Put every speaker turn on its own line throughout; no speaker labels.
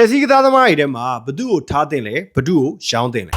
ယ်ဆီကစားသမားတွေထဲမှာဘသူ့ကိုထားတင်လဲဘသူ့ကိုရောင်းတင်လဲ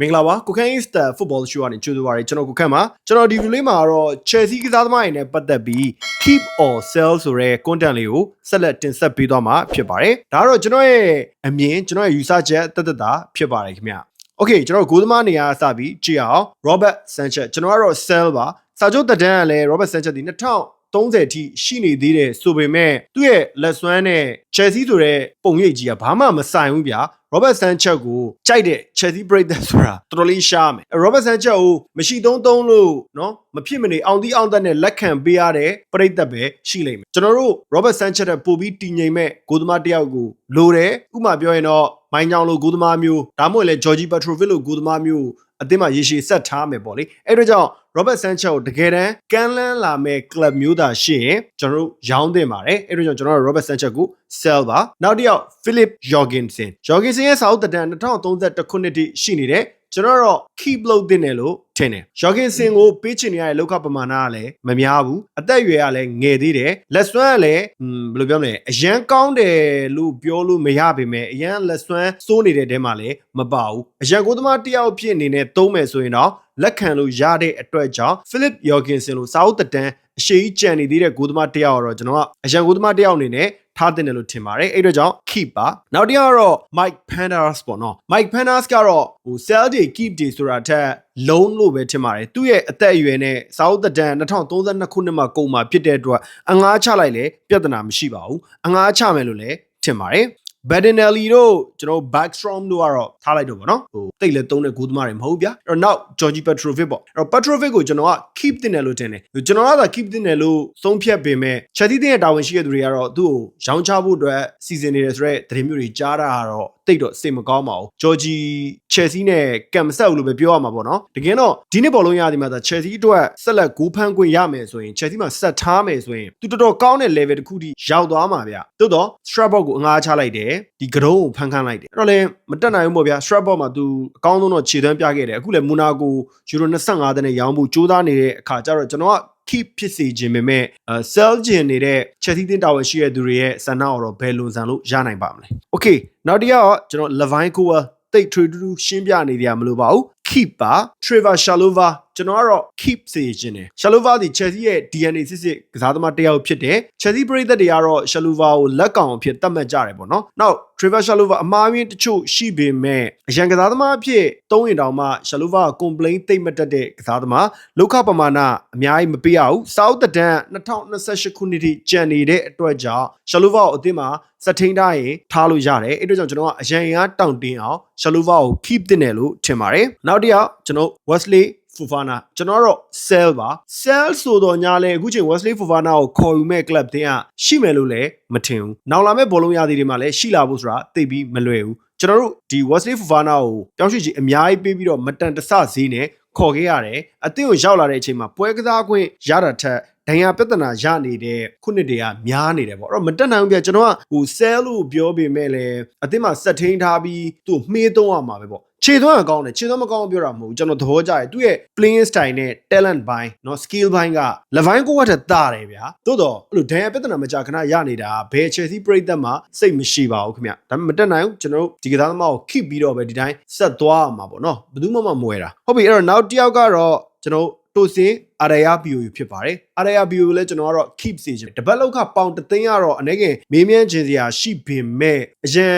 မင်္ဂလာပါကိုခန့် East Football Show ကနေကြိုဆိုပါရစေကျွန်တော်ကိုခန့်ပါကျွန်တော်ဒီ video လေးမှာတော့ Chelsea ကစားသမားတွေနဲ့ပတ်သက်ပြီး keep or sell ဆိုတဲ့ content လေးကိုဆက်လက်တင်ဆက်ပေးသွားမှာဖြစ်ပါတယ်ဒါကတော့ကျွန်တော်ရဲ့အမြင်ကျွန်တော်ရဲ့ယူဆချက်တက်တက်တာဖြစ်ပါတယ်ခင်ဗျ Okay ကျွန်တော်ဂိုးသမားနေရာစပြီးကြည့်အောင် Robert Sanchez ကျွန်တော်ကတော့ sell ပါ စာချုပ်တက်တန်းကလည်း Robert Sanchez ဒီ2030အထိရှိနေသေးတယ်ဆိုပေမဲ့သူ့ရဲ့လက်စွမ်းနဲ့ Chelsea ဆိုတဲ့ပုံရိပ်ကြီးကဘာမှမဆိုင်ဘူးဗျာ Robert Sanchez ကိုကြိုက်တဲ့ Chelsea ပရိသတ်ဆိုတာတော်တော်လေးရှားမယ်။ Robert Sanchez ကိုမရှိသုံးသုံးလို့နော်မဖြစ်မနေအောင်တီးအောင်တက်နဲ့လက်ခံပေးရတဲ့ပရိသတ်ပဲရှိလိမ့်မယ်။ကျွန်တော်တို့ Robert Sanchez တဲ့ပို့ပြီးတည်ငြိမ်မဲ့ဂိုးသမားတစ်ယောက်ကိုလိုတယ်။ဥပမာပြောရင်တော့မိုင်းကြောင်လိုဂိုးသမားမျိုးဒါမှမဟုတ်လည်း Georgie Petrovic လိုဂိုးသမားမျိုး အသင်းမှာရေရှည်ဆက်ထားမယ်ပေါ့လေ။အဲ့ဒါကြောင့် Robert Sanchez ကိုတကယ်တမ်းကမ်းလှမ်းလာမဲ့ club မျိုးသာရှိရင်ကျွန်တော်တို့ရောင်းသင့်ပါတယ်။အဲ့ဒါကြောင့်ကျွန်တော်တို့ Robert Sanchez ကို sell ပါ။နောက်တစ်ယောက် Philip Jorgensen Jorgensen ရဲ့စာအုပ်တက်တန်း2031ခုနှစ်ထိရှိနေတယ်။ ကျွန်တော်တော့ keep လုပ်သင့်တယ်လို့ထင်တယ်။ Jorgensen ကိုပေးချင်နေရတဲ့လောက်ခပမာဏကလည်းမများဘူး။အသက်အရွယ်ကလည်းငယ်သေးတယ်။လက်စွမ်းကလည်းอืมဘယ်လိုပြောမလဲအရန်ကောင်းတယ်လို့ပြောလို့မရပေမဲ့အရန်လက်စွမ်းစိုးနေတဲ့တဲမှာလည်းမပါဘူး။အရန်ကိုသမားတစ်ယောက်ဖြစ်အနေနဲ့သုံးမယ်ဆိုရင်တော့လက်ခံလို့ရတဲ့အတွက်ကြောင့် Philip Jorgensen လို့စာအုပ်တက်တန်းအရှိကြီးကြံနေသေးတဲ့ဂိုးသမားတစ်ယောက်တော့ကျွန်တော်ကအရန်ဂိုးသမားတစ်ယောက်အနေနဲ့ ထားတင်တယ်လို့ထင်ပါတယ်အဲ့တော့ကြောင့် keep ပါနောက်တစ်ယောက်ကတော့ Mike Pandas ပေါ့နော် Mike Pandas ကတော့ဟို sell တွေ keep တွေဆိုတာထက်လုံးလို့ပဲထင်ပါတယ်သူ့ရဲ့အသက်အရွယ်နဲ့စာအုပ်သက်တမ်း2032ခုနှစ်မှာကုန်မှာဖြစ်တဲ့အတွက်အငှားချလိုက်လေပြဿနာမရှိပါဘူးအငှားချမယ်လို့လည်းထင်ပါတယ် Badinelli တို့ကျွန်တော် Backstrom တို့ကတော့ထားလိုက်တော့ဗောနော်ဟိုတိတ်လဲသုံးတဲ့ဂိုးသမားတွေမဟုတ်ဗျာအဲ့တော့နောက် Georgie Petrovic ပေါ့အဲ့တော့ Petrovic ကိုကျွန်တော်က keep တင်တယ်လို့ထင်တယ်ကျွန်တော်ကသာ keep တင်တယ်လို့သုံးဖြတ်ပေမဲ့ Chelsea တင်ရဲ့တာဝန်ရှိတဲ့သူတွေကတော့သူ့ကိုရောင်းချဖို့အတွက်စီစဉ်နေတယ်ဆိုတော့သတင်းမျိုးတွေကြားတာကတော့ တိတ်တော့စိတ်မကောင်းပါဘူး။ Georgie Chelsea နဲ့ကံမဆက်ဘူးလို့ပဲပြောရမှာပေါ့နော်။တကယ်တော့ဒီနှစ်ဘောလုံးရသည်မှာသာ Chelsea အတွက်ဆက်လက်ဂိုးဖမ်းခွင့်ရမယ်ဆိုရင် Chelsea မှာဆက်ထားမယ်ဆိုရင်သူတော်တော်ကောင်းတဲ့ level တစ်ခုထိရောက်သွားမှာဗျ။သို့တော့ Strasbourg ကိုအငှားချလိုက်တယ်။ဒီကတုံးကိုဖမ်းခန်းလိုက်တယ်။အဲ့တော့လည်းမတက်နိုင်ဘူးပေါ့ဗျာ။ Strasbourg မှာသူအကောင်းဆုံးတော့ခြေသွမ်းပြခဲ့တယ်။အခုလည်း Monaco Euro 25တန်းနဲ့ရောင်းဖို့ကြိုးစားနေတဲ့အခါကျတော့ကျွန်တော်က keep ဖြစ်စေခြင်းပေမဲ့ sell ခြင်းနေတဲ့ Chelsea တင်းတာဝန်ရှိတဲ့သူတွေရဲ့ဆန္ဒကိုတော့ဘယ်လွန်ဆန်လို့ရနိုင်ပါမလဲ Okay နောက်တစ်ယောက်ကကျွန်တော် Levine Coel တိတ်ထွေတူတူရှင်းပြနေကြမလို့ပါဘူး keep ပါ Trevor Shalova ကျွန်တော်ကတော့ keep စေခြင်းတယ် Shalova ဒီ Chelsea ရဲ့ DNA စစ်စစ်ကစားသမားတစ်ယောက်ဖြစ်တယ် Chelsea ပရိသတ်တွေကတော့ Shalova ကိုလက်ကောင်အဖြစ်သတ်မှတ်ကြတယ်ပေါ့နော်နောက် Trevor Shalova အမားရင်းတချို့ရှိပေမဲ့အရန်ကစားသမားအဖြစ်သုံးရင်တောင်မှ Shalova က complain သိမ့်မတက်တဲ့ကစားသမားလောက်ခပမာဏအများကြီးမပေးရဘူး South တန်2028ခုနှစ်ထိကြံနေတဲ့အတွက်ကြောင့် Shalova ကိုအသင်းမှာစက်ထိန်ထားရင်ထားလို့ရတယ်အဲ့အတွက်ကြောင့်ကျွန်တော်ကအရန်ရန်တောင့်တင်းအောင် Shalova ကို keep တင်တယ်လို့ထင်ပါတယ်နောက်တစ်ယောက်ကျွန်တော် Wesley Fofana ကျွန်တော်တော့ sell ပါ sell ဆိုတော့ညာလဲအခုချိန် Wesley Fofana ကိုခေါ်ယူမဲ့ club တင်းကရှိမယ်လို့လည်းမထင်ဘူးနောက်လာမဲ့ဘောလုံးရသည်တွေမှာလည်းရှိလာဖို့ဆိုတာသိပြီးမလွယ်ဘူးကျွန်တော်တို့ဒီ Wesley Fofana ကိုတောင်းရှိချီအများကြီးပေးပြီးတော့မတန်တဆဈေးနဲ့ခေါ်ခဲ့ရတယ်အသင်းကိုရောက်လာတဲ့အချိန်မှာပွဲကစားခွင့်ရတာထက် ဒဏ်ရာပြဿနာရနေတဲ့ခုနှစ်တည်းကများနေတယ်ပေါ့အဲ့တော့မတက်နိုင်ဘူးပြကျွန်တော်ကဟို sell လို့ပြောပေမဲ့လည်းအသင်းမှာစက်ထင်းထားပြီးသူ့မှေးသုံးရမှာပဲပေါ့ခြေသွမ်းကကောင်းတယ်ခြေသွမ်းမကောင်းပြောတာမဟုတ်ဘူးကျွန်တော်သဘောကျတယ်သူ့ရဲ့ playing style နဲ့ talent ဘိုင်းเนาะ skill ဘိုင်းက Levine ကိုဝတ်တဲ့တာတယ်ဗျာသို့တော့အဲ့လိုဒဏ်ရာပြဿနာမကြခဏရနေတာဘယ် Chelsea ပရိသတ်မှာစိတ်မရှိပါဘူးခင်ဗျဒါပေမဲ့မတက်နိုင်ဘူးကျွန်တော်တို့ဒီကစားသမားကို keep ပြီးတော့ပဲဒီတိုင်းဆက်သွားရမှာပေါ့เนาะဘယ်သူမှမမွဲတာဟုတ်ပြီအဲ့တော့နောက်တစ်ယောက်ကတော့ကျွန်တော် တိုစင်အာရယာ BOU ဖြစ်ပါတယ်အာရယာ BOU လည်းကျွန်တော်ကတော့ keep စေချင်တပတ်လောက်ကပေါင်တသိန်းကတော့အနေငယ်မေးမြန်းခြင်းစရာရှိပေမဲ့အရန်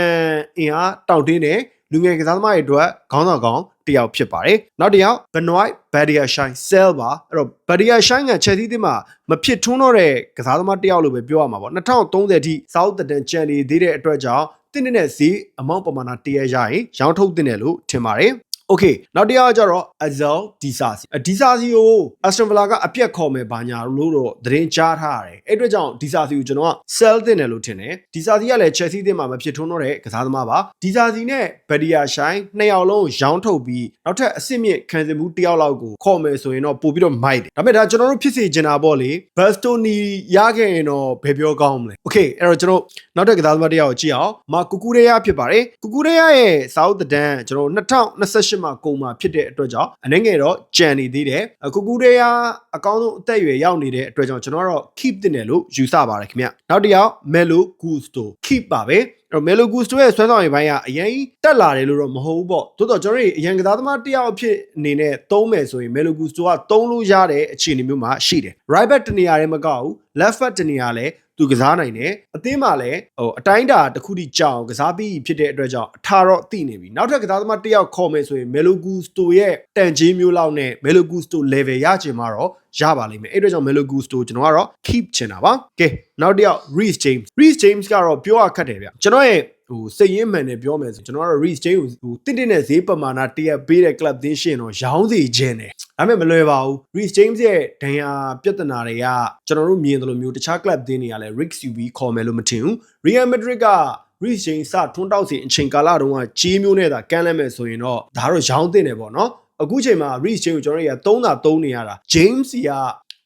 အင်အားတောင့်တင်းတယ်လူငယ်ကစားသမားတွေအတွက်ခေါင်းဆောင်ကောင်းတယောက်ဖြစ်ပါတယ်နောက်တစ်ယောက် Benoit Badia Shine Sell ပါအဲ့တော့ Badia Shine က Chelsea တင်းမှာမဖြစ်ထွန်းတော့တဲ့ကစားသမားတယောက်လို့ပဲပြောရမှာပေါ့2030အထိ South တန်ချန်နေသေးတဲ့အတွက်ကြောင့်တင်းနေတဲ့ဈေးအမောင့်ပမာဏတရရရင်ရောင်းထုတ်တင်တယ်လို့ထင်ပါတယ် Okay နောက်တစ်ယောက်ကျတော့ Azel Disasi Disasi ကို Aston Villa ကအပြက်ခေါ်မယ်ဘာညာလို့တော့သတင်းကြားထားရတယ်အဲ့အတွက်ကြောင့် Disasi ကိုကျွန်တော်က sell တင်တယ်လို့ထင်တယ် Disasi ကလည်း Chelsea တင်မှာမဖြစ်ထွန်းတော့တဲ့ကစားသမားပါ Disasi နဲ့ Badia Shine နှစ်ယောက်လုံးရောင်းထုတ်ပြီးနောက်ထပ်အစ်စ်မြင့်ခံစစ်မှုတစ်ယောက်လောက်ကိုခေါ်မယ်ဆိုရင်တော့ပို့ပြီးတော့မိုက်တယ်ဒါပေမဲ့ဒါကျွန်တော်တို့ဖြစ်စေချင်တာပေါ့လေ Bastoni ရခဲ့ရင်တော့ဘယ်ပြောကောင်းမလဲ Okay အဲ့တော့ကျွန်တော်နောက်ထပ်ကစားသမားတစ်ယောက်ကိုကြည့်အောင်မာကူကူရေယာဖြစ်ပါတယ်ကူကူရေယာရဲ့စာအုပ်သဏ္ဍာန်ကျွန်တော်2028 28မှာကုန်မှာဖြစ်တဲ့အတွက်ကြောင့်အနေငယ်တော့ကြံနေသေးတယ်အခုကူတွေကအကောင်းဆုံးအသက်အရွယ်ရောက်နေတဲ့အတွက်ကြောင့်ကျွန်တော်ကတော့ keep တင်တယ်လို့ယူဆပါတယ်ခင်ဗျနောက်တစ်ယောက် Melo Gusto keep ပါပဲအဲ့တော့ Melo Gusto ရဲ့ဆွဲဆောင်ရည်ပိုင်းကအရင်တက်လာတယ်လို့တော့မဟုတ်ဘူးပေါ့သို့တော့ကျွန်တော်တို့အရင်ကစားသမားတစ်ယောက်အဖြစ်အနေနဲ့သုံးမယ်ဆိုရင် Melo Gusto ကသုံးလို့ရတဲ့အခြေအနေမျိုးမှာရှိတယ် right back တနေရာတည်းမကဘူး left back တနေရာလည်း သူကစားနိုင်တယ်အသင်းမှာလည်းဟိုအတိုင်းတာတစ်ခုထိကြောင်ကစားပြီးဖြစ်တဲ့အတွက်ကြောင့်အထာတော့သိနေပြီနောက်ထပ်ကစားသမားတစ်ယောက်ခေါ်မယ်ဆိုရင် Melo Gusto ရဲ့တန်ကြီးမျိုးလောက်နဲ့ Melo Gusto level ရချင်မှာတော့ရပါလိမ့်မယ်အဲ့အတွက်ကြောင့် Melo Gusto ကျွန်တော်ကတော့ keep ချင်တာပါကဲနောက်တစ်ယောက် Reece James Reece James ကတော့ပြောရခက်တယ်ဗျကျွန်တော်ရဲ့ဟိုစိတ်ရင်းမှန်နဲ့ပြောမယ်ဆိုကျွန်တော်ကတော့ Reece James ကိုဟိုတင့်တင့်နဲ့ဈေးပမာဏတရက်ပေးတဲ့ club သင်းရှင်တော့ရောင်းစီခြင်းတယ် ဒါပေမဲ့မလွယ်ပါဘူး Reece James ရဲ့ဒဏ်ရာပြဿနာတွေကကျွန်တော်တို့မြင်တယ်လို့မျိုးတခြား club သင်းတွေကလည်း Rick UB ခေါ်မယ်လို့မထင်ဘူး Real Madrid က Reece James စထွန်းတောက်စီအချိန်ကာလတုန်းကကြီးမျိုးနဲ့သာကမ်းလဲမယ်ဆိုရင်တော့ဒါတော့ရောင်းတင်တယ်ပေါ့နော်အခုချိန်မှာ Reece James ကိုကျွန်တော်တို့က3တာ3နေရတာ James က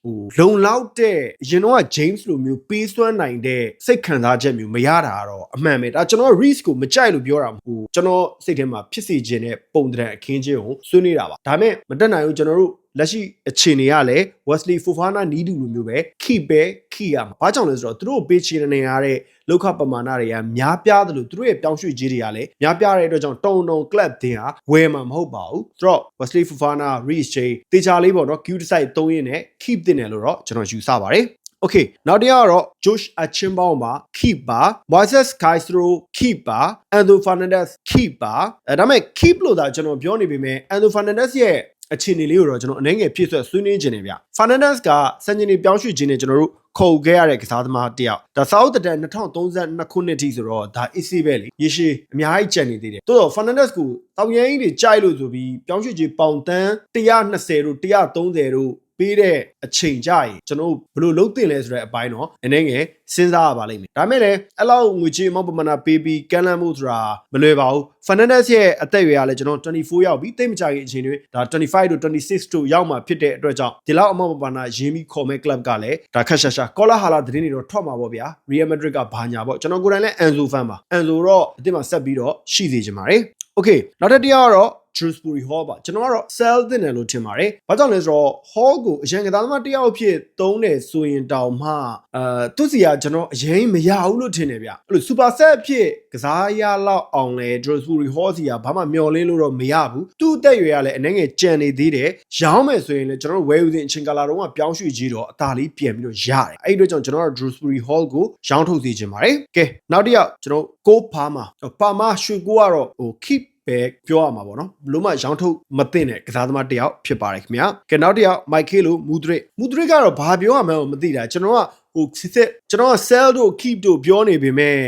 ဟိုလုံလောက်တဲ့အရင်တော့ James လိုမျိုးပေးစွမ်းနိုင်တဲ့စိတ်ခံစားချက်မျိုးမရတာကတော့အမှန်ပဲဒါကျွန်တော် Reece ကိုမကြိုက်လို့ပြောတာမဟုတ်ဘူးကျွန်တော်စိတ်ထဲမှာဖြစ်စေခြင်းနဲ့ပုံတံအခင်းချင်းကိုဆွေးနေတာပါဒါပေမဲ့မတက်နိုင်ဘူးကျွန်တော်တို့ လက်ရှိအခြေအနေကလည်း Wesley Fofana နီးတူလိုမျိုးပဲ keep ပဲ keep ရမှာ။ဘာကြောင့်လဲဆိုတော့သူတို့ပေးချေနေရတဲ့လောက်ခပမာဏတွေကများပြားတယ်လို့သူတို့ရဲ့ပြောင်းရွှေ့ကြီးတွေကလည်းများပြားတဲ့အတွက်ကြောင့်တုံတုံ club တင်ဟာဝယ်မှာမဟုတ်ပါဘူး။ဆိုတော့ Wesley Fofana, Reece James တေချာလေးပေါ့နော် Q side 3ရင်းနဲ့ keep တင်တယ်လို့တော့ကျွန်တော်ယူဆပါတယ်။ Okay နောက်တစ်ယောက်ကတော့ Josh Achimba မှာ keep ပါ Moises Castro keep ပါ Anthony Fernandez keep ပါအဲဒါပေမဲ့ keep လို့သာကျွန်တော်ပြောနေပေမဲ့ Anthony Fernandez ရဲ့ အခြေအနေလေးကိုတော့ကျွန်တော်အနေငယ်ဖြစ်ဆွဲဆွေးနွေးခြင်းနေဗျ Fernandez ကစံချိန်တွေပြောင်းရွှေ့ခြင်းနဲ့ကျွန်တော်တို့ခုတ်ခဲ့ရတဲ့ကစားသမားတစ်ယောက်ဒါ South တန်2032ခုနှစ်ထိဆိုတော့ဒါ easy ပဲလေရေရှည်အများကြီးကြံနေသေးတယ်တိုးတော့ Fernandez ကိုတောင်ရန်ကြီးတွေကြိုက်လို့ဆိုပြီးပြောင်းရွှေ့ခြင်းပေါင်တန်း120တို့130တို့ ပေးတဲ့အချိန်ကြရင်ကျွန်တော်ဘယ်လိုလုပ်တင်လဲဆိုတဲ့အပိုင်းတော့အနေငယ်စဉ်းစားရပါလိမ့်မယ်ဒါမဲ့လည်းအဲ့လောက်ငွေကြေးအမောက်ပမာဏပေးပြီးကန်လန်းမှုဆိုတာမလွယ်ပါဘူး Fernandez ရဲ့အသက်အရွယ်ကလည်းကျွန်တော်24ရောက်ပြီတိတ်မကြခင်အချိန်တွေဒါ25တို့26တို့ရောက်မှဖြစ်တဲ့အတွက်ကြောင့်ဒီလောက်အမောက်ပမာဏရင်းပြီးခေါ်မဲ့ club ကလည်းဒါခက်ရှာရှာကောလာဟာလာသတင်းတွေတော့ထွက်မှာပေါ့ဗျာ Real Madrid ကဘာညာပေါ့ကျွန်တော်ကိုယ်တိုင်လည်း Enzo fan ပါ Enzo တော့အစ်မဆက်ပြီးတော့ရှိသေးကြပါမယ် Okay နောက်တစ်တရားကတော့ Shrewsbury Hall ပါကျွန်တော်ကတော့ sell တင်တယ်လို့ထင်ပါတယ်။ဘာကြောင့်လဲဆိုတော့ Hall ကိုအရင်ကသားသမားတစ်ယောက်အဖြစ်သုံးတယ်ဆိုရင်တောင်မှအဲသူစီကကျွန်တော်အရင်မရဘူးလို့ထင်တယ်ဗျ။အဲ့လို super set အဖြစ်ကစားရလောက်အောင်လဲ Shrewsbury Hall စီကဘာမှမျောလင်းလို့တော့မရဘူး။သူ့အသက်အရွယ်ကလည်းအနေငယ်ကြံနေသေးတယ်။ရောင်းမယ်ဆိုရင်လည်းကျွန်တော်တို့ဝယ်ယူစဉ်အချိန်ကာလတုန်းကပြောင်းရွှေ့ကြီးတော့အသာလေးပြန်ပြီးတော့ရတယ်။အဲ့ဒီအတွက်ကြောင့်ကျွန်တော်တို့ Shrewsbury Hall ကိုရောင်းထုတ်စေချင်ပါတယ်။ကဲနောက်တစ်ယောက်ကျွန်တော်ကိုပါမာပါမာရွှေကိုကတော့ဟို keep ပဲပြောရမှာပေါ့နော်ဘလို့မှရောင်းထုတ်မသိတဲ့ကစားသမားတစ်ယောက်ဖြစ်ပါတယ်ခင်ဗျာကဲနောက်တစ်ယောက်မိုက်ခေလိုမူဒရစ်မူဒရစ်ကတော့ဘာပြောရမှန်းမသိတာကျွန်တော်ကဟိုစစ်စစ်ကျွန်တော်က sell တို့ keep တို့ပြောနေပေမဲ့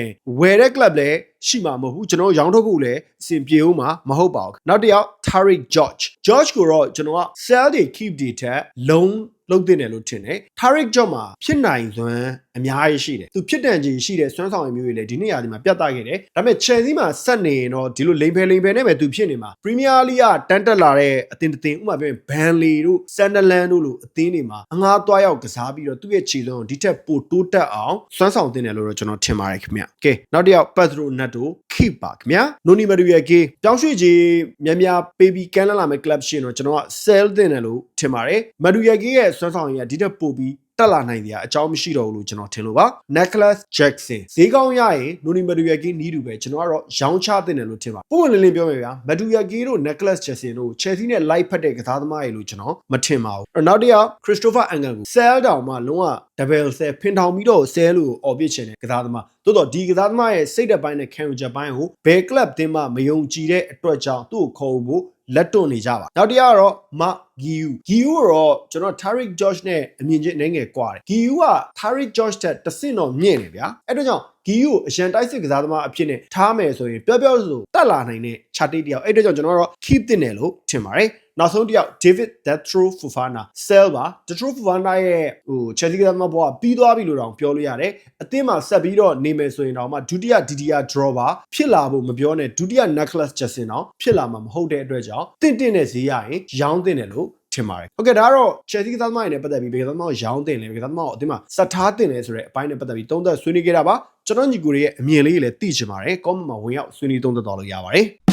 ဝယ်တဲ့ club လည်း ရှိမှာမဟုတ်ဘူးကျွန်တော်ရောင်းထုတ်ဖို့လည်းအဆင်ပြေဦးမှာမဟုတ်ပါဘူးနောက်တစ်ယောက် Tariq George George ကိုတော့ကျွန်တော်က sell တွေ keep တွေထက်လုံးလုံးတင်တယ်လို့ထင်တယ် Tariq George မှာဖြစ်နိုင်စွမ်းအများကြီးရှိတယ်သူဖြစ်တန်ကြီးရှိတဲ့စွမ်းဆောင်ရည်မျိုးတွေလည်းဒီနေ့ရာဒီမှာပြတ်သားခဲ့တယ်ဒါပေမဲ့ Chelsea မှာဆက်နေရင်တော့ဒီလိုလိမ်ဖယ်လိမ်ဖယ်နဲ့ပဲသူဖြစ်နေမှာ Premier League ကတန်းတက်လာတဲ့အသင်းတစ်သင်းဥပမာပြောရင် Burnley တို့ Sunderland တို့လိုအသင်းတွေမှာအငှားသွားရောက်ကစားပြီးတော့သူ့ရဲ့ခြေလုံးကိုဒီထက်ပိုတိုးတက်အောင်စွမ်းဆောင်တင်တယ်လို့တော့ကျွန်တော်ထင်ပါတယ်ခင်ဗျ။ကဲနောက်တစ်ယောက် Pedro Neto keep ပါခင်ဗျာ။ Noni Madueke ပြောင်းရွှေ့ကြီးများများပေးပြီးကမ်းလှမ်းလာမယ့် club ရှင်တော့ကျွန်တော်က sell တင်တယ်လို့ထင်ပါတယ်။ Madueke ရဲ့စွမ်းဆောင်ရည်ကဒီထက်ပိုပြီး တက်လာနိုင်တဲ့အကြောင်းမရှိတော့ဘူးလို့ကျွန်တော်ထင်လို့ပါ Necklace Jackson ဈေးကောင်းရရင်နိုနီမဒူယာကီနီးတူပဲကျွန်တော်ကတော့ရောင်းချတင်တယ်လို့ထင်ပါပုံမှန်လင်းလင်းပြောမယ်ဗျာမဒူယာကီတို့ Necklace Jackson တို့ Chelsea နဲ့ live ဖက်တဲ့ကစားသမားတွေလို့ကျွန်တော်မထင်ပါဘူးအဲ့နောက်တစ်ယောက် Christopher Angan ကို sell တောင်မှလုံးဝ double sell ဖင်ထောင်ပြီးတော့ sell လို့អော်ပြစ်ချင်တဲ့ကစားသမားတိုးတော့ဒီကစားသမားရဲ့စိတ်သက်ပိုင်းနဲ့ခံယူချက်ပိုင်းကိုဘယ် club တင်းမှမယုံကြည်တဲ့အတွက်ကြောင့်သူ့ကိုခေါ်ဖို့ လက်တွန့်နေကြပါနောက်တစ်ယောက်ကတော့မဂီယူဂီယူတော့ကျွန်တော် Tariq George နဲ့အမြင်ချင်းအနေငယ်ကွာတယ်ဂီယူက Tariq George တက်တဆင့်တော့မြင့်နေဗျာအဲ့တော့ကြောင့်ဂီယူကိုအရန်တိုက်စစ်ကစားသမားအဖြစ်နဲ့ထားမယ်ဆိုရင်ပျော့ပျော့ဆိုတက်လာနိုင်တဲ့ chart တစ်ယောက်အဲ့တော့ကြောင့်ကျွန်တော်ကတော့ keep တင်တယ်လို့ထင်ပါတယ် နောက်ဆုံးတစ်ယောက် David Detro Fofana sell ပါ Detro Fofana ရဲ့ဟို Chelsea ကစားသမားဘောကပြီးသွားပြီလို့တောင်ပြောလို့ရတယ်အသင်းမှာဆက်ပြီးတော့နေမယ်ဆိုရင်တော့မှဒုတိယ DDR draw ပါဖြစ်လာဖို့မပြောနဲ့ဒုတိယ Necklace Jackson တော့ဖြစ်လာမှာမဟုတ်တဲ့အတွက်ကြောင့်တင့်တင့်နဲ့ဈေးရရင်ရောင်းတင်တယ်လို့ထင်ပါတယ်။ဟုတ်ကဲ့ဒါကတော့ Chelsea ကစားသမားတွေနဲ့ပတ်သက်ပြီးဘယ်ကစားသမားကိုရောင်းတင်လဲဘယ်ကစားသမားကိုအသင်းမှာစက်ထားတင်လဲဆိုတဲ့အပိုင်းနဲ့ပတ်သက်ပြီးသုံးသပ်ဆွေးနွေးခဲ့တာပါ။ကျွန်တော်ညီကိုတွေရဲ့အမြင်လေးတွေလည်းသိချင်ပါတယ်။ comment မှာဝင်ရောက်ဆွေးနွေးသုံးသပ်တော်လို့ရပါတယ်။